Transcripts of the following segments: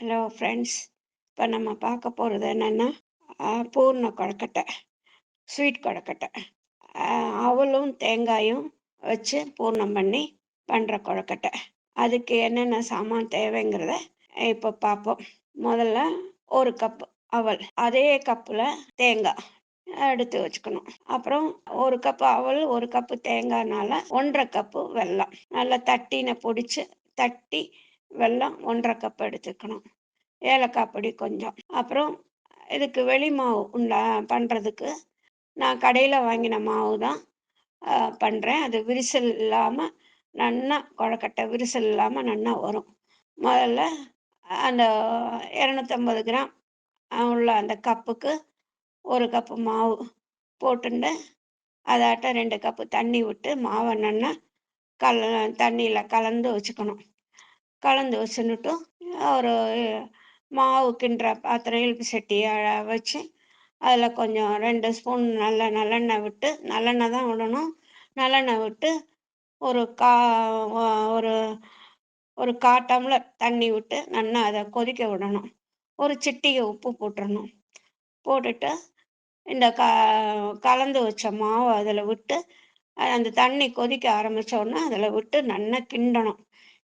Hello friends இப்போ நம்ம பார்க்க போகிறது என்னென்னா பூர்ண கொழக்கட்டை ஸ்வீட் கொழக்கட்டை. அவளும் தேங்காயும் வச்சு பூர்ணம் பண்ணி பண்ணுற கொழக்கட்டை. அதுக்கு என்னென்ன சாமான் தேவைங்கிறத இப்போ பார்ப்போம். முதல்ல ஒரு கப் அவல் அதே கப்பில் தேங்காய் எடுத்து வச்சுக்கணும். அப்புறம் ஒரு கப்பு அவல் ஒரு கப்பு தேங்காய்னால ஒன்றரை கப்பு வெல்லம். நல்லா தட்டின பிடிச்சி தட்டி வெல்லம் ஒன்றரை கப் எடுத்துக்கணும். ஏலக்காய் பொடி கொஞ்சம். அப்புறம் இதுக்கு வெளி மாவு உண்டா பண்ணுறதுக்கு நான் கடையில் வாங்கின மாவு தான் பண்ணுறேன் அது விரிசல் இல்லாமல் நன்னா கொழக்கட்டை விரிசல் இல்லாமல் நன்னா வரும். முதல்ல அந்த இரநூத்தம்பது கிராம் உள்ள அந்த கப்புக்கு ஒரு கப்பு மாவு போட்டுண்டு அதாட்ட ரெண்டு கப்பு தண்ணி விட்டு மாவை நன்னா கல தண்ணியில் கலந்து வச்சுக்கணும். கலந்து வச்சுன்னுட்டு ஒரு மாவு கிண்டுற பாத்திரம் இழுப்பு சட்டியை வச்சு அதில் கொஞ்சம் ரெண்டு ஸ்பூன் நல்ல நல்லெண்ணெய் விட்டு நல்லெண்ணெய் தான் விடணும். நல்லெண்ணெய் விட்டு ஒரு கா ஒரு ஒரு கா டம்ளர் தண்ணி விட்டு நல்லா அதை கொதிக்க விடணும். ஒரு சிட்டிகை உப்பு போட்டுடணும் போட்டுட்டு இந்த க கலந்து வச்ச மாவு அதில் விட்டு அந்த தண்ணி கொதிக்க ஆரம்பித்தோடனே அதில் விட்டு நல்லா கிண்டணும்.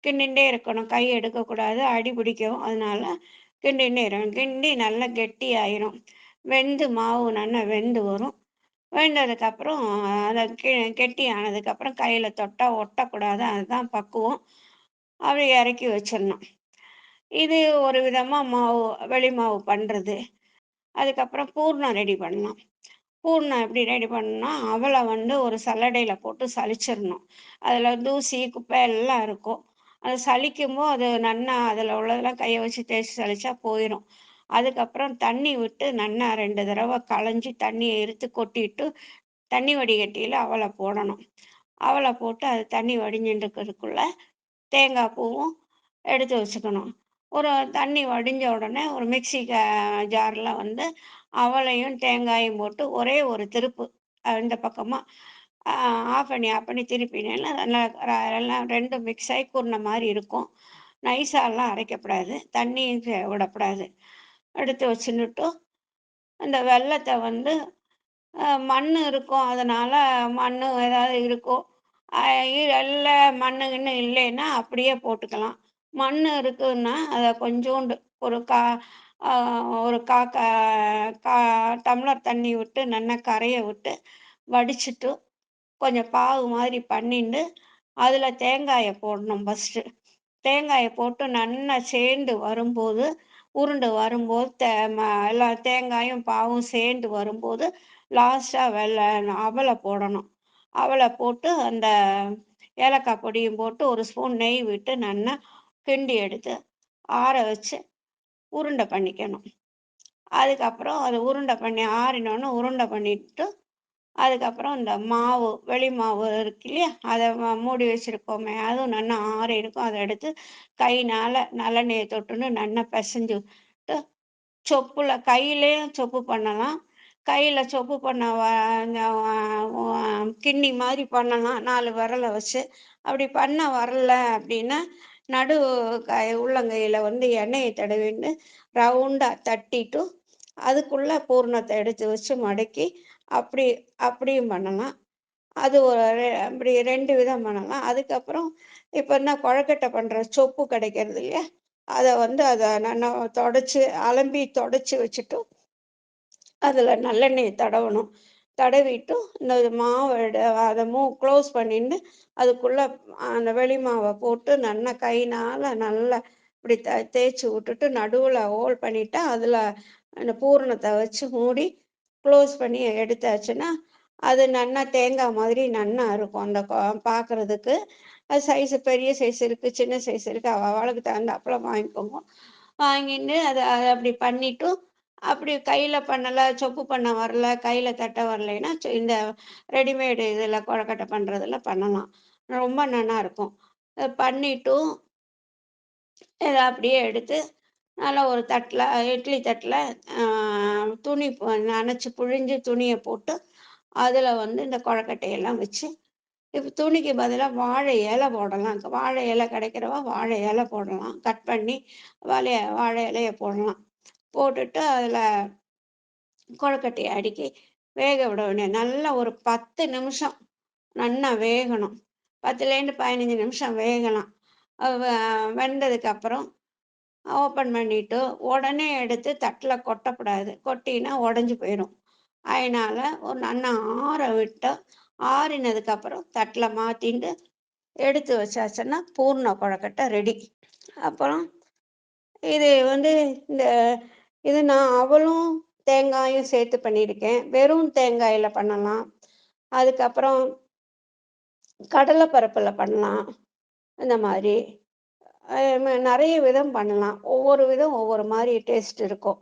கிண்டிகிட்டே இருக்கணும். கை எடுக்கக்கூடாது அடி பிடிக்கும். அதனால கிண்டிகிட்டே இருக்கணும். கிண்டி நல்லா கெட்டி ஆயிரும் வெந்து மாவு நல்லா வெந்து வரும். வெந்ததுக்கப்புறம் அதை கெ கெட்டி ஆனதுக்கப்புறம் கையில் தொட்டால் ஒட்டக்கூடாது. அதுதான் பக்குவம். அப்படி இறக்கி வச்சிடணும். இது ஒரு விதமாக மாவு வெளி மாவு பண்ணுறது அதுக்கப்புறம் பூர்ணம் ரெடி பண்ணலாம் பூர்ணம் எப்படி ரெடி பண்ணால் அவளை வந்து ஒரு சல்லடையில் போட்டு சலிச்சிடணும் அதில் தூசி குப்பை எல்லாம் இருக்கும். அது சலிக்கும்போது அது நன்னா அதில் உள்ளதெல்லாம் கையை வச்சு தேய்ச்சி சலிச்சா போயிடும் அதுக்கப்புறம் தண்ணி விட்டு நன்னா ரெண்டு தடவை களைஞ்சி தண்ணியை எடுத்து கொட்டிட்டு தண்ணி வடிகட்டியில் அவளை போடணும். அவளை போட்டு அது தண்ணி வடிஞ்சுட்டுக்கிறதுக்குள்ள தேங்காய் பூவும் எடுத்து வச்சுக்கணும். ஒரு தண்ணி வடிஞ்ச உடனே ஒரு மிக்சி ஜாரில் வந்து அவளையும் தேங்காயும் போட்டு ஒரே ஒரு திருப்பு. இந்த பக்கமாக ஆஃப் பண்ணி ஆஃப் பண்ணி திருப்பினேன்னா நல்லா எல்லாம் ரெண்டும் மிக்ஸ் ஆகி குருண மாதிரி இருக்கும். நைஸாலாம் அரைக்கப்படாது. தண்ணியும் விடக்கூடாது எடுத்து வச்சுன்னுட்டு அந்த வெள்ளத்தை வந்து மண் இருக்கும். அதனால் மண் ஏதாவது இருக்கும். இல்லை மண்ணு இல்லைன்னா அப்படியே போட்டுக்கலாம். மண் இருக்குன்னா அதை கொஞ்சோண்டு ஒரு கா ஒரு கா கா டம்ளர் தண்ணி விட்டு நல்லா கரையை விட்டு வடிச்சிட்டு கொஞ்சம் பாவு மாதிரி பண்ணிட்டு அதில் தேங்காயை போடணும் ஃபஸ்ட்டு தேங்காயை போட்டு நல்லா சேர்ந்து வரும்போது உருண்டு வரும்போது தே எல்லா தேங்காயும் பாவும் சேர்ந்து வரும்போது லாஸ்ட்டாக வெள்ளை அவலை போடணும். அவலை போட்டு அந்த ஏலக்காய் பொடியும் போட்டு ஒரு ஸ்பூன் நெய் விட்டு நல்லா கிண்டி எடுத்து ஆற வச்சு உருண்டை பண்ணிக்கணும். அதுக்கப்புறம் அது உருண்டை பண்ணி ஆறினோன்னு உருண்டை பண்ணிட்டு அதுக்கப்புறம் இந்த மாவு வெளி மாவு இருக்கு இல்லையா? அதை மூடி வச்சுருக்கோமே. அதுவும் நல்லா ஆறி இருக்கும் அதை எடுத்து கைனால் நல்லெண்ணெயை தொட்டுன்னு நல்லா பிசைஞ்சு விட்டு சொப்பில் கையிலையும் சொப்பு பண்ணலாம். கையில் சொப்பு பண்ண கிண்ணி மாதிரி பண்ணலாம். நாலு விரலை வச்சு. அப்படி பண்ண வரல அப்படின்னா நடு கை உள்ளங்கையில் வந்து எண்ணெயை தடவின்னு ரவுண்டாக தட்டிட்டு அதுக்குள்ளே பூர்ணத்தை எடுத்து வச்சு மடக்கி அப்படி அப்படியும் பண்ணலாம். அது ஒரு அப்படி ரெண்டு விதம் பண்ணலாம். அதுக்கப்புறம் இப்போ என்ன குழக்கட்டை பண்ணுற சொப்பு கிடைக்கிறது இல்லையா? அதை வந்து அதை நான் தொடச்சி அலம்பி தொடச்சி வச்சுட்டு அதில் நல்லெண்ணெய் தடவணும். தடவிட்டு இந்த மாவை அதை மூ க்ளோஸ் பண்ணிட்டு அதுக்குள்ளே அந்த வெளி மாவை போட்டு நல்லா கைனால் நல்லா இப்படி த தேய்ச்சி விட்டுட்டு நடுவில் ஹோல் பண்ணிவிட்டு அதில் அந்த பூரணத்தை வச்சு மூடி க்ளோஸ் பண்ணி எடுத்தாச்சுன்னா அது நன்னா தேங்காய் மாதிரி நன்னா இருக்கும். அந்த பார்க்குறதுக்கு அது சைஸ் பெரிய சைஸ் இருக்குது சின்ன சைஸ் இருக்குது அவளுக்கு தகுந்தாப்புல வாங்கிக்கோங்க. வாங்கிட்டு அதை அதை அப்படி பண்ணிட்டும் அப்படி கையில் பண்ணலை சொப்பு பண்ண வரல கையில் தட்ட வரலைன்னா இந்த ரெடிமேடு இதில் கொழக்கட்டை பண்ணுறதுல பண்ணலாம். ரொம்ப நல்லா இருக்கும். பண்ணிட்டும் இதை அப்படியே எடுத்து நல்லா ஒரு தட்டில் இட்லி தட்டில் துணி நனைச்சி புழிஞ்சு துணியை போட்டு அதில் வந்து இந்த கொழக்கட்டையெல்லாம் வச்சு இப்போ துணிக்கு பதிலாக வாழை இலை போடலாம். வாழை இலை கிடைக்கிறவா வாழை இலை போடலாம். கட் பண்ணி வலைய வாழை இலையை போடலாம். போட்டுட்டு அதில் கொழக்கட்டையை அடுக்கி வேக விட வேண்டிய நல்லா ஒரு பத்து நிமிஷம் நல்லா வேகணும். பத்துலேருந்து பதினஞ்சு நிமிஷம் வேகலாம். வெந்ததுக்கு அப்புறம் ஓப்பன் பண்ணிட்டு உடனே எடுத்து தட்டில் கொட்டக்கூடாது. கொட்டினா உடஞ்சி போயிடும் அதனால் ஒரு நல்லா ஆற விட்டு ஆறினதுக்கப்புறம் தட்டில் மாற்றிட்டு எடுத்து வச்சாச்சுன்னா பூர்ண கொழக்கட்டை ரெடி அப்புறம் இது வந்து இந்த இது நான் அவளும் தேங்காயும் சேர்த்து பண்ணியிருக்கேன். வெறும் தேங்காயில் பண்ணலாம். அதுக்கப்புறம் கடலை பருப்பில் பண்ணலாம். இந்த மாதிரி. நிறைய விதம் பண்ணலாம். ஒவ்வொரு விதம் ஒவ்வொரு மாதிரி டேஸ்ட் இருக்கும்.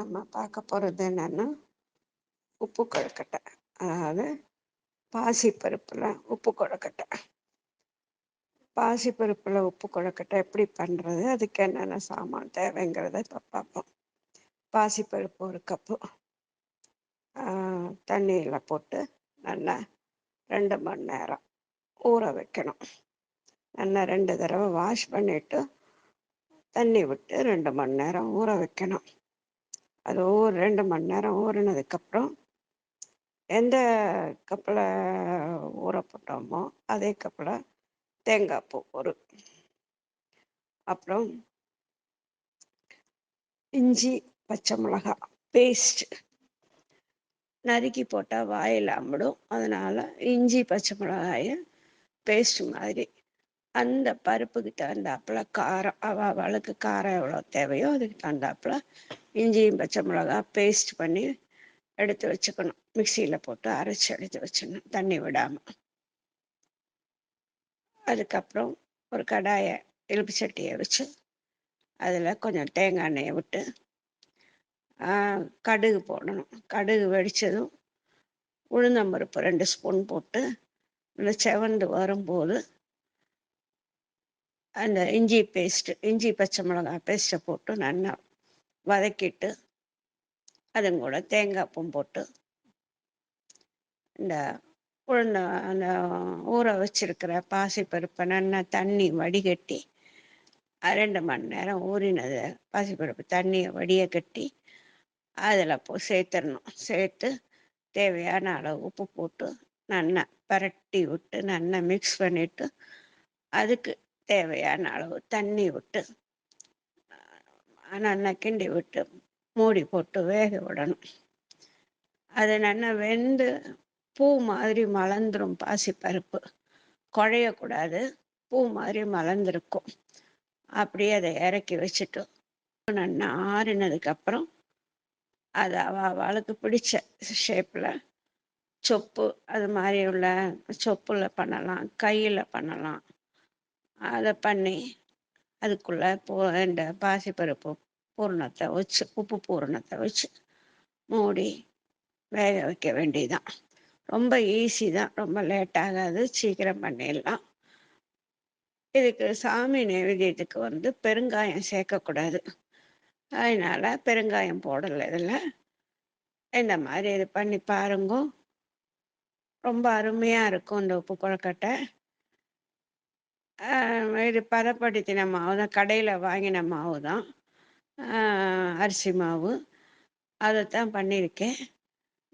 நம்ம பார்க்க போகிறது என்னென்னா உப்பு கொழுக்கட்டை. அதாவது பாசிப்பருப்பில் உப்பு கொழுக்கட்டை. பாசிப்பருப்பில் உப்பு கொழுக்கட்டை எப்படி பண்ணுறது அதுக்கு என்னென்ன சாமான் தேவைங்கிறத இப்போ பார்ப்போம். பாசிப்பருப்பு ஒரு கப்பு. தண்ணியில் போட்டு நல்லா ரெண்டு மணி நேரம் ஊற வைக்கணும். நல்லா ரெண்டு தடவை வாஷ் பண்ணிவிட்டு தண்ணி விட்டு ரெண்டு மணி நேரம் ஊற வைக்கணும். அது ஊர் ரெண்டு மணி நேரம் ஊறினதுக்கப்புறம் எந்த கப்பில் ஊற போட்டோமோ அதே கப்பில் தேங்காய் பூ ஒரு. அப்புறம் இஞ்சி பச்சை மிளகாய் பேஸ்ட் நறுக்கி போட்டால் வாயில் அம்பிடும் அதனால் இஞ்சி பச்சை மிளகாயை பேஸ்ட் மாதிரி அந்த பருப்புக்கு தகுந்தாப்புல காரம் அவ அவளுக்கு காரம் எவ்வளோ தேவையோ அதுக்கு தகுந்தாப்புல இஞ்சியும் பச்சை மிளகா பேஸ்ட் பண்ணி எடுத்து வச்சுக்கணும். மிக்சியில் போட்டு அரைச்சி எடுத்து வச்சிடணும் தண்ணி விடாமல் அதுக்கப்புறம் ஒரு கடாயை எலுப்பு சட்டியை வச்சு அதில் கொஞ்சம் தேங்காய் எண்ணெயை விட்டு கடுகு போடணும். கடுகு வெடித்ததும் உளுந்தம்பருப்பு ரெண்டு ஸ்பூன் போட்டு இந்த செவந்து வரும்போது அந்த இஞ்சி பேஸ்ட்டு இஞ்சி பச்சை மிளகாய் பேஸ்ட்டை போட்டு நல்லா வதக்கிட்டு அதுங்கூட தேங்காய் பூ போட்டு இந்த உளுந்த அந்த ஊற வச்சிருக்கிற பாசிப்பருப்பை நல்லா தண்ணி வடிகட்டி ரெண்டு மணி நேரம் ஊறினது பாசிப்பருப்பு தண்ணியை வடியை கட்டி அதில் போ சேர்த்துடணும். சேர்த்து தேவையான அளவு உப்பு போட்டு நல்லா பரட்டி விட்டு நல்லா மிக்ஸ் பண்ணிவிட்டு அதுக்கு தேவையான அளவு தண்ணி விட்டு நல்லா கிண்டி விட்டு மூடி போட்டு வேக விடணும். அது நல்லா வெந்து பூ மாதிரி மலர்ந்துடும் பாசிப்பருப்பு. குழையக்கூடாது பூ மாதிரி மலர்ந்துருக்கும். அப்படியே அதை இறக்கி வச்சுட்டு நல்லா ஆறினதுக்கப்புறம் அதை அவளுக்கு பிடிச்ச ஷேப்பில் சொப்பு அது மாதிரி உள்ள சொப்பில் பண்ணலாம் கையில் பண்ணலாம். அதை பண்ணி அதுக்குள்ளே போ இந்த பாசிப்பருப்பு பூரணத்தை வச்சு உப்பு பூரணத்தை வச்சு மூடி வேக வைக்க வேண்டியதான் ரொம்ப ஈஸி தான். ரொம்ப லேட் ஆகாது. சீக்கிரம் பண்ணிடலாம். இதுக்கு சாமி நைவேத்தியத்துக்கு வந்து பெருங்காயம் சேர்க்கக்கூடாது. அதனால பெருங்காயம் போடலை இதில். இந்த மாதிரி இது பண்ணி பாருங்க. ரொம்ப அருமையாக இருக்கும் இந்த உப்பு கொழக்கட்டை. இது பதப்படுத்தின மாவு தான். கடையில் வாங்கின மாவு தான். அரிசி மாவு. அதைத்தான் பண்ணியிருக்கேன்.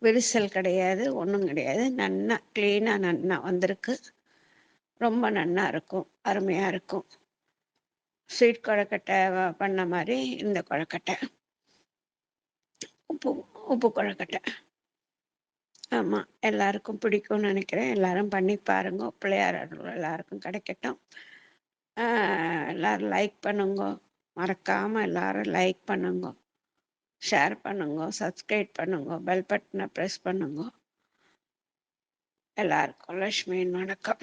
விரிசல் கிடையாது ஒன்றும் கிடையாது. நன்னா க்ளீனாக நன்னா வந்திருக்கு. ரொம்ப நன்னா இருக்கும் அருமையாக இருக்கும். ஸ்வீட் கொழக்கட்டை பண்ண மாதிரி இந்த கொழக்கட்டை. உப்பு உப்பு கொழக்கட்டை. ஆமாம் எல்லாருக்கும் பிடிக்கும்னு நினைக்கிறேன். எல்லாரும் பண்ணி பாருங்க. பிள்ளையார் எல்லாருக்கும் கிடைக்கட்டும். எல்லோரும் லைக் பண்ணுங்க. மறக்காமல் எல்லாரும் லைக் பண்ணுங்க. ஷேர் பண்ணுங்க. சப்ஸ்கிரைப் பண்ணுங்க. பெல் பட்டனை ப்ரெஸ் பண்ணுங்க. எல்லாருக்கும் லக்ஷ்மியின் வணக்கம்.